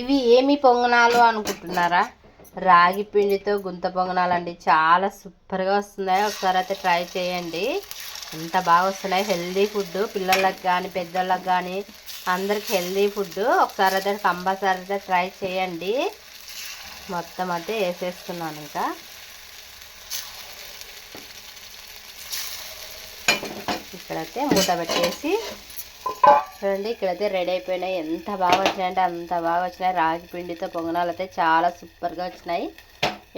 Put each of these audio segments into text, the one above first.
ఇవి ఏమి పొంగనాలు అనుకుంటున్నారా? రాగి పిండితో గుంత పొంగనాలు అండి చాలా సూపర్గా వస్తున్నాయి. ఒకసారి అయితే ట్రై చేయండి. ఎంత బాగా వస్తున్నాయి. హెల్దీ ఫుడ్ పిల్లలకు కానీ పెద్దోళ్ళకి కానీ అందరికి హెల్దీ ఫుడ్ ఒకసారి అయితే కంపల్సరీ అయితే ట్రై చేయండి. మొత్తం అయితే వేసేస్తున్నాను ఇంకా. ఇక్కడైతే మూత పెట్టేసి చూడండి ఇక్కడైతే రెడీ అయిపోయినాయి. ఎంత బాగా వచ్చినాయంటే అంత బాగా వచ్చినాయి. రాగి పిండితో పొంగనాలు అయితే చాలా సూపర్గా వచ్చినాయి.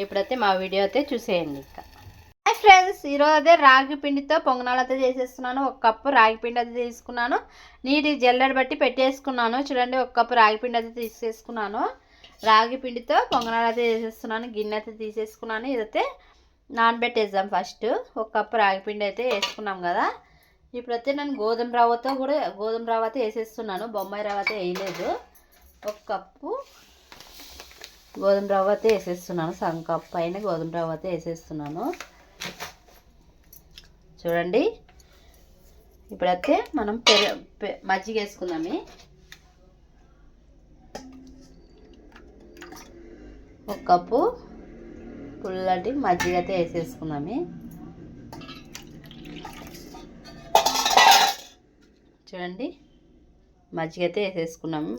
ఇప్పుడైతే మా వీడియో అయితే చూసేయండి ఇంకా. హాయ్ ఫ్రెండ్స్ ఈరోజు అదే రాగి పిండితో పొంగనాలు అయితే చేసేస్తున్నాను. ఒక కప్పు రాగి పిండి అయితే తీసుకున్నాను. నీటి జల్లెడ బట్టి పెట్టేసుకున్నాను. చూడండి ఒక కప్పు రాగి పిండి అయితే తీసేసుకున్నాను. రాగి పిండితో పొంగనాలు అయితే చేసేస్తున్నాను. గిన్నె అయితే తీసేసుకున్నాను. ఇదైతే నానబెట్టేద్దాం ఫస్ట్. ఒక కప్పు రాగి పిండి అయితే వేసుకున్నాం కదా. ఇప్పుడైతే నేను గోధుమ రవ్వతో కూడా గోధుమ రవ్వ అయితే వేసేస్తున్నాను. బొమ్మాయి రవ్వ అయితే వేయలేదు. ఒక కప్పు గోధుమ రవ్వ అయితే వేసేస్తున్నాను. సగం కప్పు పైన గోధుమ రవ్వ అయితే వేసేస్తున్నాను. చూడండి. ఇప్పుడైతే మనం పెర పె- మజ్జిగ వేసుకుందాము. ఒక కప్పు పుల్లటి మజ్జిగ అయితే వేసేసుకుందాము. చూడండి. మజ్జిగ అయితే వేసేసుకున్నాము.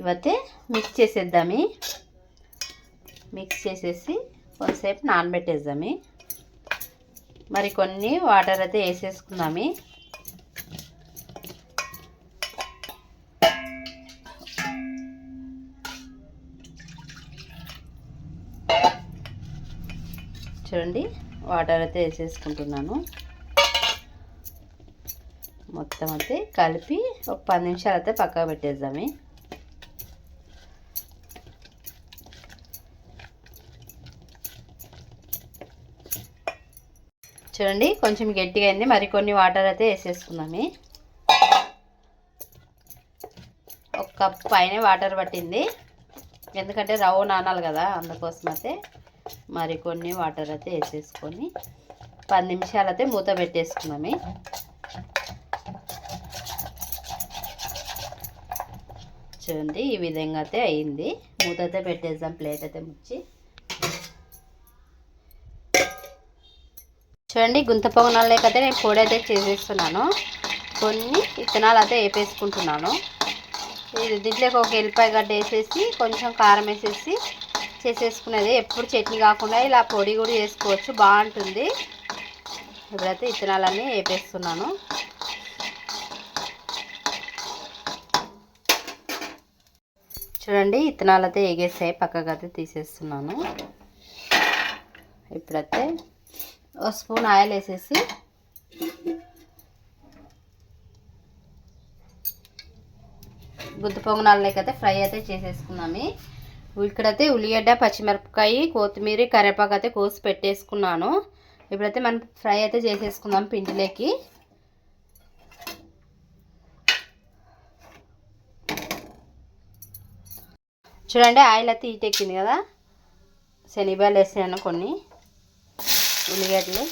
ఇవైతే మిక్స్ చేసేద్దామి. మిక్స్ చేసేసి కొంతసేపు నానబెట్టేద్దాము. మరి కొన్ని వాటర్ అయితే వేసేసుకున్నాము చూడండి వాటర్ అయితే వేసేసుకుంటున్నాను. మొత్తం అయితే కలిపి ఒక పది నిమిషాలు అయితే పక్కకు పెట్టేద్దాము. చూడండి కొంచెం గట్టిగా అయింది. మరికొన్ని వాటర్ అయితే వేసేసుకుందాము. ఒక కప్ పైన వాటర్ పట్టింది. ఎందుకంటే రవ్వ నానాలి కదా అందుకోసం అయితే మరికొన్ని వాటర్ అయితే వేసేసుకొని పది నిమిషాలు అయితే మూత పెట్టేసుకుందాము. చూడండి ఈ విధంగా అయితే అయింది. మూత అయితే పెట్టేద్దాం ప్లేట్ అయితే ముచ్చి. చూడండి గుంత పొంగనాలు లేకైతే నేను పొడి అయితే చేసేస్తున్నాను. కొన్ని విత్తనాలు అయితే వేపేసుకుంటున్నాను. ఇది దీంట్లోకి ఒక ఎల్లిపాయ గడ్డ వేసేసి కొంచెం కారం వేసేసి చేసేసుకునేది. ఎప్పుడు చట్నీ కాకుండా ఇలా పొడి కూడా చేసుకోవచ్చు బాగుంటుంది. ఇప్పుడైతే విత్తనాలన్నీ వేపేస్తున్నాను. చూడండి విత్తనాలు అయితే ఎగేసాయి పక్కకు అయితే తీసేస్తున్నాను. ఇప్పుడైతే ఒక స్పూన్ ఆయిల్ వేసేసి గుద్దు పొంగనాలకైతే అయితే ఫ్రై అయితే చేసేసుకున్నాము ఇక్కడైతే ఉల్లిగడ్డ పచ్చిమిరపకాయ కొత్తిమీర కరివేపాకు అయితే కోసి పెట్టేసుకున్నాను. ఇప్పుడైతే మనం ఫ్రై అయితే చేసేసుకుందాం పిండిలోకి. చూడండి ఆయిల్ అయితే ఈటెక్కింది కదా? శనగబాలు వేసాను కొన్ని. ఉల్లిగడ్డలు.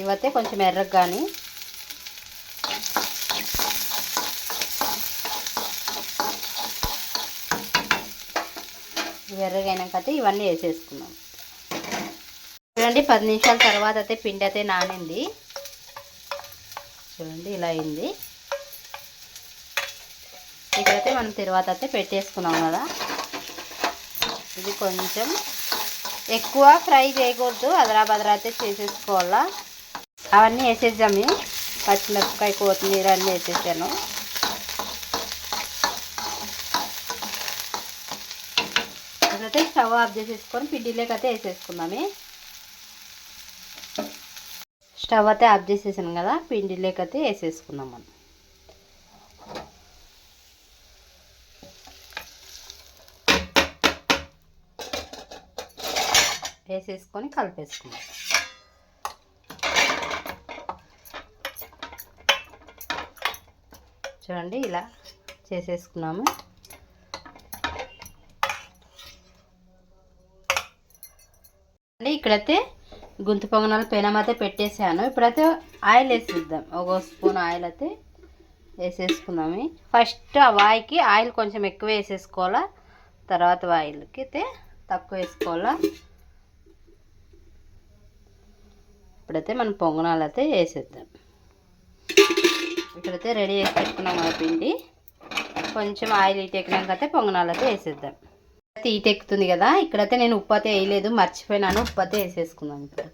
ఇవైతే కొంచెం ఎర్రగా కానీ. ఇవి ఇవన్నీ వేసేసుకున్నాం చూడండి పది నిమిషాల తర్వాత అయితే పిండి అయితే నానింది. చూడండి ఇలా అయింది. ఇక్కడైతే మనం తర్వాత అయితే పెట్టేసుకున్నాం కదా. ఇది కొంచెం ఎక్కువ ఫ్రై చేయకూడదు అదరా బదరా అయితే చేసేసుకోవాలా. అవన్నీ వేసేద్దాము పచ్చిమిరపకాయ కొత్తిమీర అన్నీ వేసేసాను. ఇప్పుడైతే స్టవ్ ఆఫ్ చేసేసుకొని పిండిలోకి అయితే వేసేసుకుందామే స్టవ్ అయితే ఆఫ్ చేసేసాను కదా పిండిలోకి అయితే వేసేసుకుందాం మనం. వేసేసుకొని కలిపేసుకుందాం. చూడండి ఇలా చేసేసుకున్నాము. అంటే ఇక్కడైతే గుంతు పొంగనాలు పెనం అయితే పెట్టేసాను ఇప్పుడైతే ఆయిల్ వేసిద్దాం. ఒక స్పూన్ ఆయిల్ అయితే వేసేసుకుందాము ఫస్ట్ ఆ వాయికి ఆయిల్ కొంచెం ఎక్కువ వేసేసుకోవాలా? తర్వాత ఆయిల్కి అయితే తక్కువ వేసుకోవాలా? ఇప్పుడైతే మనం పొంగనాలు అయితే వేసేద్దాం. ఇక్కడైతే రెడీ చేసి పెట్టుకున్నాం మన పిండి. కొంచెం ఆయిల్ ఇటెక్కినాక అయితే పొంగనాలు అయితే వేసేద్దాం అయితే ఈటెక్కుతుంది కదా ఇక్కడైతే నేను ఉప్పు అయితే వేయలేదు మర్చిపోయినాను ఉప్పు అయితే వేసేసుకున్నాను ఇప్పుడు.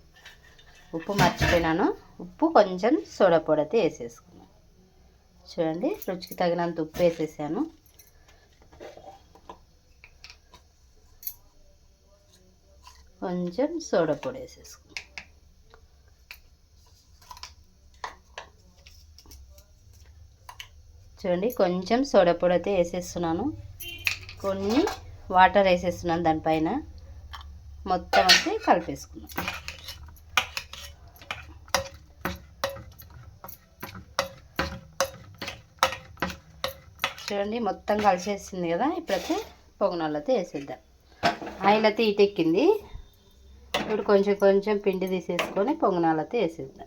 ఉప్పు మర్చిపోయినాను ఉప్పు కొంచెం సోడా పొడి అయితే వేసేసుకున్నాను చూడండి రుచికి తగినంత ఉప్పు వేసేసాను. కొంచెం సోడా పొడి వేసేసుకున్నాను చూడండి కొంచెం సోడా పొడి అయితే వేసేస్తున్నాను. కొన్ని వాటర్ వేసేస్తున్నాను దానిపైన. మొత్తం అయితే కలిపేసుకున్నాను చూడండి మొత్తం కలిసేసింది కదా ఇప్పుడైతే పొగనాలు అయితే వేసేద్దాం. ఆయిల్ అయితే ఇటెక్కింది ఇప్పుడు కొంచెం కొంచెం పిండి తీసేసుకొని పొంగనాలు అయితే వేసేద్దాం.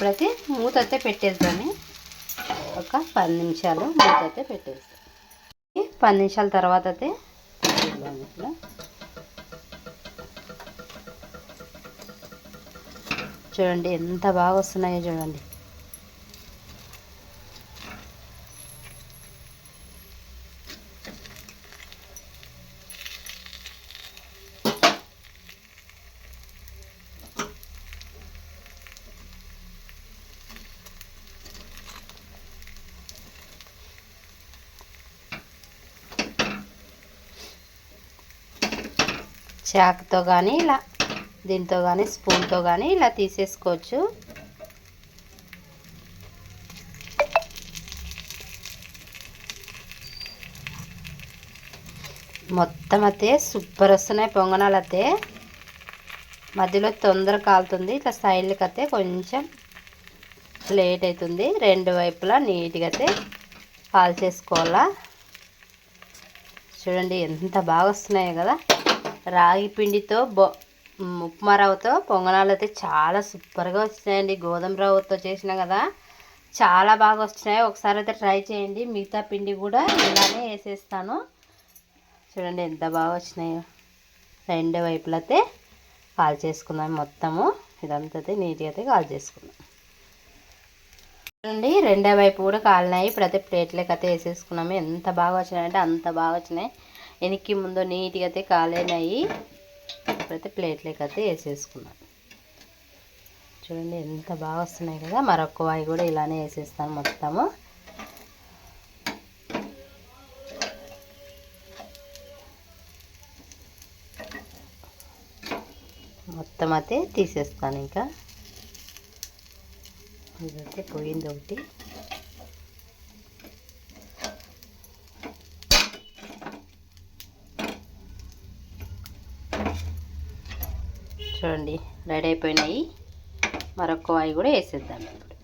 ఇప్పుడైతే మూత అయితే పెట్టేద్దాము. ఒక పది నిమిషాలు మూత అయితే పెట్టేస్తాం పది నిమిషాల తర్వాత అయితే ఇట్లా చూడండి ఎంత బాగా వస్తున్నాయో చూడండి. చాకుతో కానీ ఇలా దీంతో కానీ స్పూన్తో కానీ ఇలా తీసేసుకోవచ్చు. మొత్తం అయితే సూపర్ వస్తున్నాయి పొంగనాలు అయితే. మధ్యలో తొందర కాలుతుంది ఇట్లా సైడ్లకి అయితే కొంచెం లేట్ అవుతుంది. రెండు వైపులా నీట్గా అయితే కాల్ చేసుకోవాలా చూడండి ఎంత బాగా వస్తున్నాయో కదా. రాగి పిండితో బొ ఉప్మా రవ్వతో పొంగనాలు అయితే చాలా సూపర్గా వచ్చినాయండి. గోధుమ రవ్వతో చేసిన కదా చాలా బాగా వచ్చినాయి ఒకసారి అయితే ట్రై చేయండి. మిగతా పిండి కూడా ఇలానే వేసేస్తాను. చూడండి ఎంత బాగా వచ్చినాయో. రెండు వైపులు అయితే కాల్ చేసుకుందాం మొత్తము. ఇదంతా అయితే నీట్గా అయితే కాల్ చేసుకుందాం చూడండి రెండో వైపు కూడా కాలినాయి. ఇప్పుడైతే ప్లేట్లకి అయితే వేసేసుకున్నాము. ఎంత బాగా వచ్చినాయంటే అంత బాగా వచ్చినాయి. వెనక్కి ముందు నీట్గా అయితే కాలేనాయి. ఇప్పుడైతే ప్లేట్లోకి అయితే వేసేసుకున్నాను చూడండి ఎంత బాగా వస్తున్నాయి కదా. మరొక వాయి కూడా ఇలానే వేసేస్తాను మొత్తము. మొత్తం అయితే తీసేస్తాను ఇంకా. ఇదైతే పోయింది ఒకటి. చూడండి రెడీ అయిపోయినాయి. మరొక వాయి కూడా వేసేద్దాం ఇప్పుడు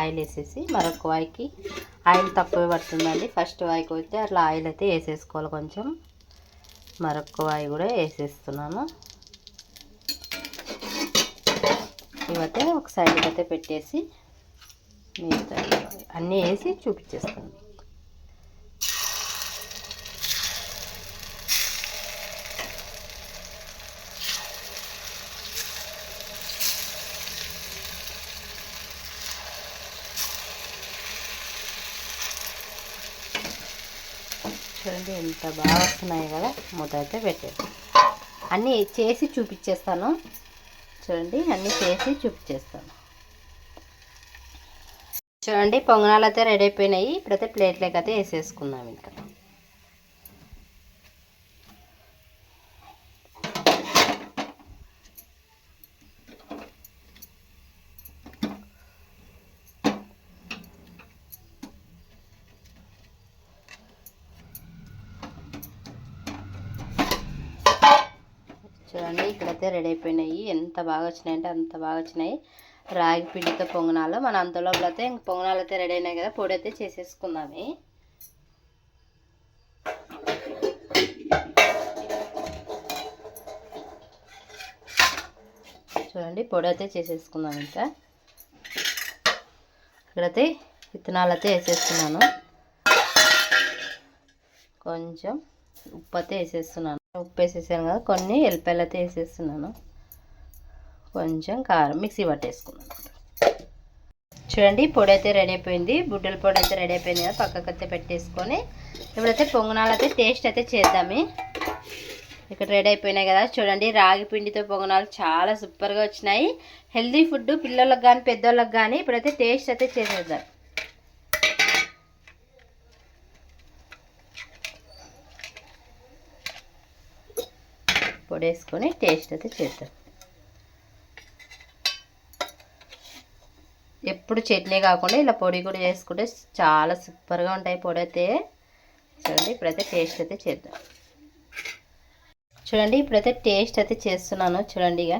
ఆయిల్ వేసేసి మరొక వాయికి ఆయిల్ తక్కువ పడుతుందండి. ఫస్ట్ వాయికి అయితే అట్లా ఆయిల్ అయితే వేసేసుకోవాలి కొంచెం. మరొక వాయి కూడా వేసేస్తున్నాను. ఇవైతే ఒక సైడ్కి అయితే పెట్టేసి మిగతా అన్నీ వేసి చూపించేస్తాను. చూడండి ఎంత బాగా వస్తున్నాయి కదా. మూత అయితే పెట్టేది అన్నీ చేసి చూపించేస్తాను చూడండి అన్నీ చేసి చూపించేస్తాను చూడండి పొంగనాలు అయితే రెడీ అయిపోయినాయి. ఇప్పుడైతే ప్లేట్లోకి అయితే వేసేసుకుందాం ఇంకా. చూడండి. ఇక్కడైతే రెడీ అయిపోయినాయి. ఎంత బాగా వచ్చినాయి అంటే అంత బాగా వచ్చినాయి. రాగి పిండితో పొంగనాలు. మన అంతలోపల అయితే ఇంక పొంగనాలు అయితే రెడీ అయినాయి కదా. పొడి అయితే చేసేసుకుందామే. చూడండి పొడి అయితే చేసేసుకుందాం ఇంకా. ఇక్కడైతే విత్తనాలు అయితే వేసేస్తున్నాను. కొంచెం ఉప్పు అయితే వేసేస్తున్నాను. ఉప్పు వేసేసాను కదా కొన్ని ఎల్లిపాయలు అయితే వేసేస్తున్నాను. కొంచెం కారం మిక్సీ పట్టేసుకున్నాను చూడండి పొడి అయితే రెడీ అయిపోయింది. బుడ్డల పొడి అయితే రెడీ అయిపోయింది కదా పక్కకు అయితే పెట్టేసుకొని. ఇప్పుడైతే పొంగనాలు అయితే టేస్ట్ అయితే చేద్దామే. ఇక్కడ రెడీ అయిపోయినాయి కదా చూడండి రాగి పిండితో పొంగనాలు చాలా సూపర్గా వచ్చినాయి. హెల్దీ ఫుడ్ పిల్లలకు కానీ పెద్దోళ్ళకి కానీ ఇప్పుడైతే టేస్ట్ అయితే చేసేద్దాం. పొడి వేసుకొని టేస్ట్ అయితే చేద్దాం ఎప్పుడు చట్నీ కాకుండా ఇలా పొడి కూడా చేసుకుంటే చాలా సూపర్గా ఉంటాయి పొడి అయితే. చూడండి ఇప్పుడైతే టేస్ట్ అయితే చేద్దాం. చూడండి ఇప్పుడైతే టేస్ట్ అయితే చేస్తున్నాను. చూడండి ఇక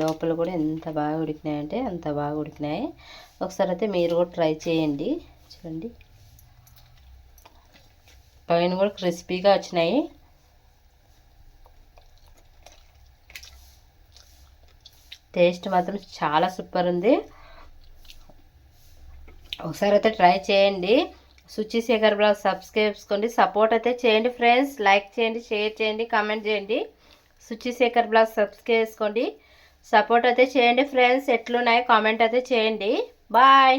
లోపల కూడా ఎంత బాగా ఉడికినాయంటే అంత బాగా ఉడికినాయి. ఒకసారి అయితే మీరు కూడా ట్రై చేయండి. చూడండి. పైన కూడా క్రిస్పీగా వచ్చినాయి. టేస్ట్ మాత్రం చాలా సూపర్ ఉంది. ఒకసారి అయితే ట్రై చేయండి. సుచి శేఖర్ బ్లాగ్ సబ్స్క్రైబ్ చేసుకోండి. సపోర్ట్ అయితే చేయండి ఫ్రెండ్స్. లైక్ చేయండి షేర్ చేయండి కామెంట్ చేయండి. సుచి శేఖర్ బ్లాగ్ సబ్స్క్రైబ్ చేసుకోండి. సపోర్ట్ అయితే చేయండి ఫ్రెండ్స్. ఎట్లున్నాయో కామెంట్ అయితే చేయండి. బాయ్.